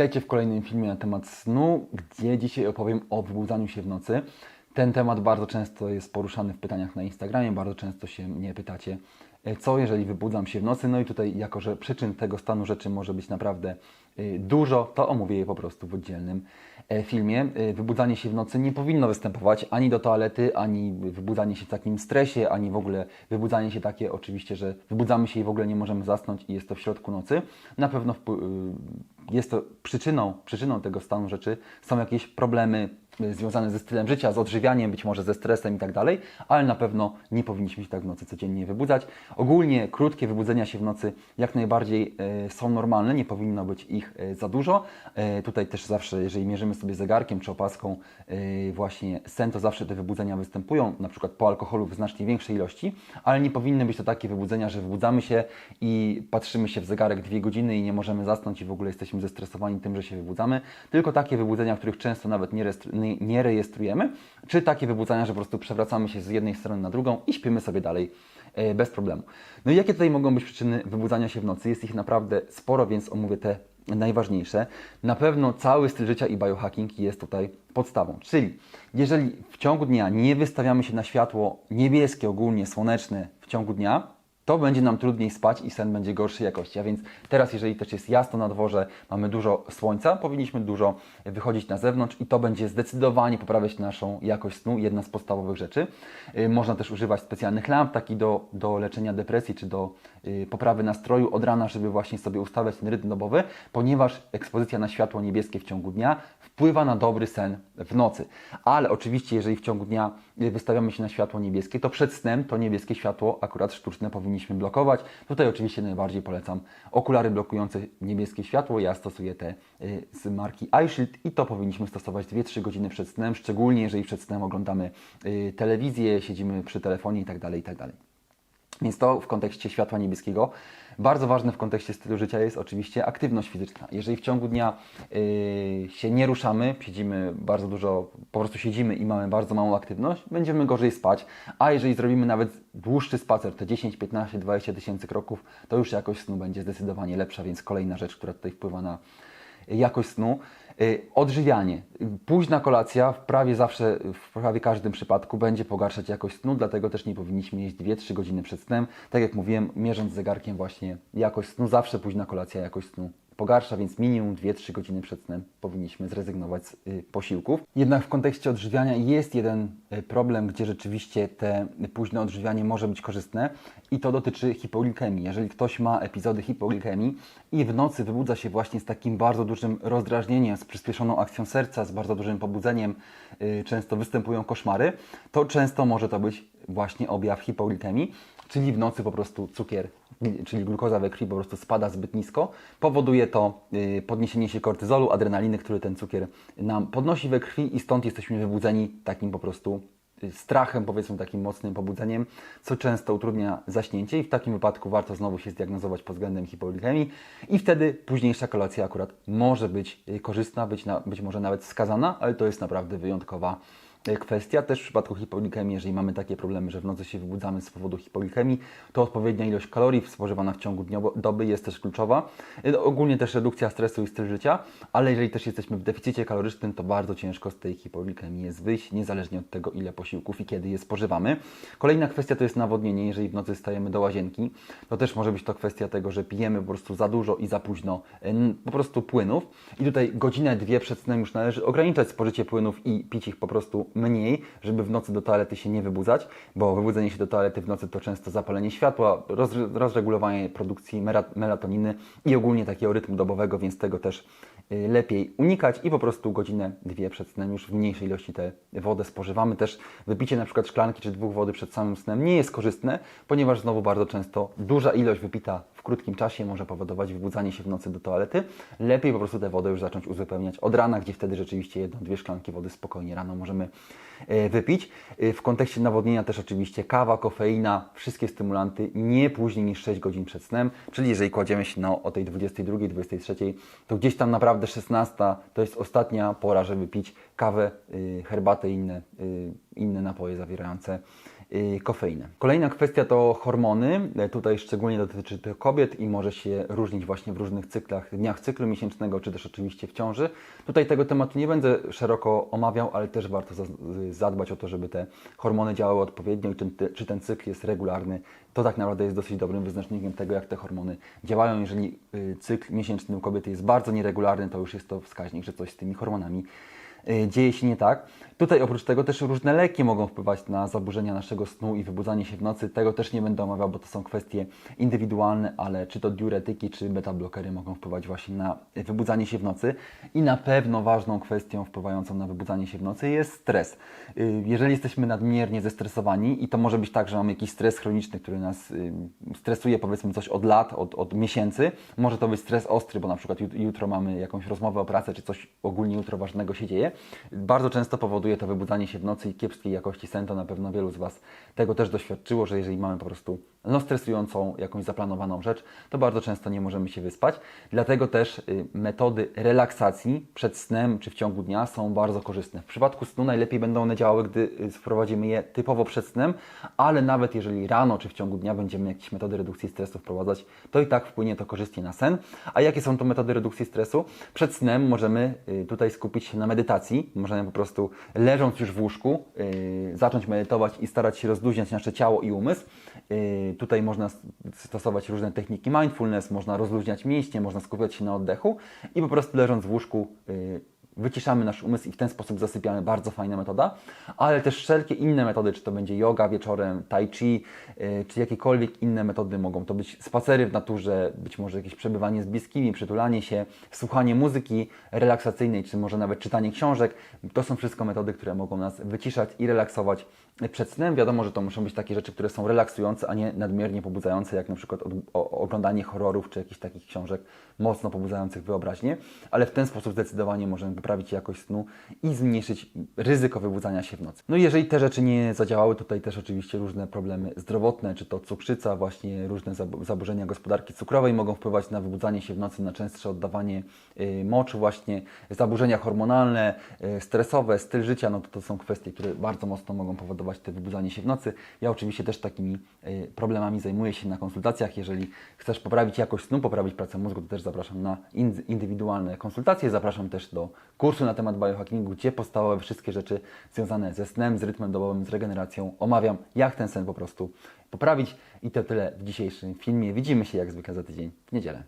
Witajcie w kolejnym filmie na temat snu, gdzie dzisiaj opowiem o wybudzaniu się w nocy. Ten temat bardzo często jest poruszany w pytaniach na Instagramie, bardzo często się mnie pytacie, e, co jeżeli wybudzam się w nocy. No i tutaj, jako że przyczyn tego stanu rzeczy może być naprawdę e, dużo, to omówię je po prostu w oddzielnym e, filmie. Wybudzanie się w nocy nie powinno występować ani do toalety, ani wybudzanie się w takim stresie, ani w ogóle wybudzanie się takie oczywiście, że wybudzamy się i w ogóle nie możemy zasnąć i jest to w środku nocy. Na pewno jest to przyczyną, przyczyną tego stanu rzeczy są jakieś problemy związane ze stylem życia, z odżywianiem, być może ze stresem i tak dalej, ale na pewno nie powinniśmy się tak w nocy codziennie wybudzać. Ogólnie krótkie wybudzenia się w nocy jak najbardziej y, są normalne, nie powinno być ich y, za dużo. Y, Tutaj też zawsze, jeżeli mierzymy sobie zegarkiem czy opaską właśnie sen, to zawsze te wybudzenia występują, na przykład po alkoholu w znacznie większej ilości, ale nie powinny być to takie wybudzenia, że wybudzamy się i patrzymy się w zegarek dwie godziny i nie możemy zasnąć i w ogóle jesteśmy zestresowani tym, że się wybudzamy, tylko takie wybudzenia, których często nawet nie, restru- nie- nie rejestrujemy, czy takie wybudzenia, że po prostu przewracamy się z jednej strony na drugą i śpimy sobie dalej e, bez problemu. No i jakie tutaj mogą być przyczyny wybudzania się w nocy? Jest ich naprawdę sporo, więc omówię te najważniejsze. Na pewno cały styl życia i biohacking jest tutaj podstawą. Czyli jeżeli w ciągu dnia nie wystawiamy się na światło niebieskie, ogólnie słoneczne w ciągu dnia, to będzie nam trudniej spać i sen będzie gorszej jakości. A więc teraz, jeżeli też jest jasno na dworze, mamy dużo słońca, powinniśmy dużo wychodzić na zewnątrz i to będzie zdecydowanie poprawiać naszą jakość snu, jedna z podstawowych rzeczy. Y, Można też używać specjalnych lamp, takich do, do leczenia depresji czy do poprawy nastroju od rana, żeby właśnie sobie ustawiać ten rytm dobowy, ponieważ ekspozycja na światło niebieskie w ciągu dnia wpływa na dobry sen w nocy. Ale oczywiście, jeżeli w ciągu dnia y, wystawiamy się na światło niebieskie, to przed snem to niebieskie światło, akurat sztuczne, powinniśmy blokować. Tutaj oczywiście najbardziej polecam okulary blokujące niebieskie światło. Ja stosuję te y, z marki iShield i to powinniśmy stosować 2-3 godziny przed snem, szczególnie jeżeli przed snem oglądamy y, telewizję, siedzimy przy telefonie itd. itd. Więc to w kontekście światła niebieskiego. Bardzo ważne w kontekście stylu życia jest oczywiście aktywność fizyczna. Jeżeli w ciągu dnia yy, się nie ruszamy, siedzimy bardzo dużo, po prostu siedzimy i mamy bardzo małą aktywność, będziemy gorzej spać. A jeżeli zrobimy nawet dłuższy spacer, te 10, 15, 20 tysięcy kroków, to już jakość snu będzie zdecydowanie lepsza, więc kolejna rzecz, która tutaj wpływa na jakość snu. Y, Odżywianie. Późna kolacja w prawie zawsze, w prawie każdym przypadku będzie pogarszać jakość snu, dlatego też nie powinniśmy jeść 2-3 godziny przed snem. Tak jak mówiłem, mierząc zegarkiem właśnie jakość snu, zawsze późna kolacja jakość snu pogarsza, więc minimum 2-3 godziny przed snem powinniśmy zrezygnować z y, posiłków. Jednak w kontekście odżywiania jest jeden y, problem, gdzie rzeczywiście te późne odżywianie może być korzystne i to dotyczy hipoglikemii. Jeżeli ktoś ma epizody hipoglikemii i w nocy wybudza się właśnie z takim bardzo dużym rozdrażnieniem, z przyspieszoną akcją serca, z bardzo dużym pobudzeniem, y, często występują koszmary, to często może to być właśnie objaw hipoglikemii, czyli w nocy po prostu cukier, czyli glukoza we krwi po prostu spada zbyt nisko. Powoduje to y, podniesienie się kortyzolu, adrenaliny, który ten cukier nam podnosi we krwi i stąd jesteśmy wybudzeni takim po prostu y, strachem, powiedzmy takim mocnym pobudzeniem, co często utrudnia zaśnięcie i w takim wypadku warto znowu się zdiagnozować pod względem hipoglikemii i wtedy późniejsza kolacja akurat może być y, korzystna, być, na, być może nawet wskazana, ale to jest naprawdę wyjątkowa kwestia. Też w przypadku hipoglikemii, jeżeli mamy takie problemy, że w nocy się wybudzamy z powodu hipoglikemii, to odpowiednia ilość kalorii spożywana w ciągu dniowo- doby jest też kluczowa. Y, Ogólnie też redukcja stresu i styl życia, ale jeżeli też jesteśmy w deficycie kalorycznym, to bardzo ciężko z tej hipoglikemii jest wyjść, niezależnie od tego, ile posiłków i kiedy je spożywamy. Kolejna kwestia to jest nawodnienie. Jeżeli w nocy stajemy do łazienki, to też może być to kwestia tego, że pijemy po prostu za dużo i za późno y, po prostu płynów. I tutaj godzinę, dwie przed snem już należy ograniczać spożycie płynów i pić ich po prostu mniej, żeby w nocy do toalety się nie wybudzać, bo wybudzenie się do toalety w nocy to często zapalenie światła, roz, rozregulowanie produkcji melatoniny i ogólnie takiego rytmu dobowego, więc tego też y, lepiej unikać i po prostu godzinę, dwie przed snem już w mniejszej ilości tę wodę spożywamy. Też wypicie na przykład szklanki czy dwóch wody przed samym snem nie jest korzystne, ponieważ znowu bardzo często duża ilość wypita w krótkim czasie może powodować wybudzanie się w nocy do toalety. Lepiej po prostu tę wodę już zacząć uzupełniać od rana, gdzie wtedy rzeczywiście jedną, dwie szklanki wody spokojnie rano możemy wypić. E, W kontekście nawodnienia też oczywiście kawa, kofeina, wszystkie stymulanty nie później niż 6 godzin przed snem, czyli jeżeli kładziemy się na, o tej 22, 23, to gdzieś tam naprawdę 16 to jest ostatnia pora, żeby pić kawę, y, herbatę i inne, inne napoje zawierające kofeinę. Kolejna kwestia to hormony. E, Tutaj szczególnie dotyczy to kobiet i może się różnić właśnie w różnych cyklach, dniach cyklu miesięcznego, czy też oczywiście w ciąży. Tutaj tego tematu nie będę szeroko omawiał, ale też warto y, zadbać o to, żeby te hormony działały odpowiednio i czy, ten cykl jest regularny. To tak naprawdę jest dosyć dobrym wyznacznikiem tego, jak te hormony działają. Jeżeli y, cykl miesięczny u kobiety jest bardzo nieregularny, to już jest to wskaźnik, że coś z tymi hormonami y, dzieje się nie tak. Tutaj oprócz tego też różne leki mogą wpływać na zaburzenia naszego snu i wybudzanie się w nocy. Tego też nie będę omawiał, bo to są kwestie indywidualne, ale czy to diuretyki, czy beta-blokery mogą wpływać właśnie na wybudzanie się w nocy. I na pewno ważną kwestią wpływającą na wybudzanie się w nocy jest stres. Y, Jeżeli jesteśmy nadmiernie zestresowani i to może być tak, że mamy jakiś stres chroniczny, który nas y, stresuje powiedzmy coś od lat, od, od miesięcy, może to być stres ostry, bo na przykład jut- jutro mamy jakąś rozmowę o pracy, czy coś ogólnie jutro ważnego się dzieje. Bardzo często powoduje to wybudzanie się w nocy i kiepskiej jakości sen, to na pewno wielu z Was tego też doświadczyło, że jeżeli mamy po prostu no, stresującą jakąś zaplanowaną rzecz, to bardzo często nie możemy się wyspać. Dlatego też y, metody relaksacji przed snem czy w ciągu dnia są bardzo korzystne. W przypadku snu najlepiej będą one działały, gdy y, wprowadzimy je typowo przed snem, ale nawet jeżeli rano czy w ciągu dnia będziemy jakieś metody redukcji stresu wprowadzać, to i tak wpłynie to korzystnie na sen. A jakie są to metody redukcji stresu? Przed snem możemy y, tutaj skupić się na medytacji. Możemy po prostu leżąc już w łóżku zacząć medytować i starać się rozluźniać nasze ciało i umysł. Tutaj można stosować różne techniki mindfulness, można rozluźniać mięśnie, można skupiać się na oddechu i po prostu leżąc w łóżku y, wyciszamy nasz umysł i w ten sposób zasypiamy. Bardzo fajna metoda, ale też wszelkie inne metody, czy to będzie yoga wieczorem, tai chi, y, czy jakiekolwiek inne metody mogą to być spacery w naturze, być może jakieś przebywanie z bliskimi, przytulanie się, słuchanie muzyki relaksacyjnej, czy może nawet czytanie książek. To są wszystko metody, które mogą nas wyciszać i relaksować przed snem. Wiadomo, że to muszą być takie rzeczy, które są relaksujące, a nie nadmiernie pobudzające, jak na przykład oglądanie horrorów, czy jakichś takich książek mocno pobudzających wyobraźnię, ale w ten sposób zdecydowanie możemy poprawić jakość snu i zmniejszyć ryzyko wybudzania się w nocy. No i jeżeli te rzeczy nie zadziałały, tutaj też oczywiście różne problemy zdrowotne, czy to cukrzyca, właśnie różne zab- zaburzenia gospodarki cukrowej mogą wpływać na wybudzanie się w nocy, na częstsze oddawanie y, moczu właśnie, zaburzenia hormonalne, y, stresowe, styl życia, no to to są kwestie, które bardzo mocno mogą powodować te wybudzanie się w nocy. Ja oczywiście też takimi y, problemami zajmuję się na konsultacjach. Jeżeli chcesz poprawić jakość snu, poprawić pracę mózgu, to też zapraszam na in- indywidualne konsultacje. Zapraszam też do kursu na temat biohackingu, gdzie podstawowe wszystkie rzeczy związane ze snem, z rytmem dobowym, z regeneracją omawiam, jak ten sen po prostu poprawić. I to tyle w dzisiejszym filmie. Widzimy się jak zwykle za tydzień w niedzielę.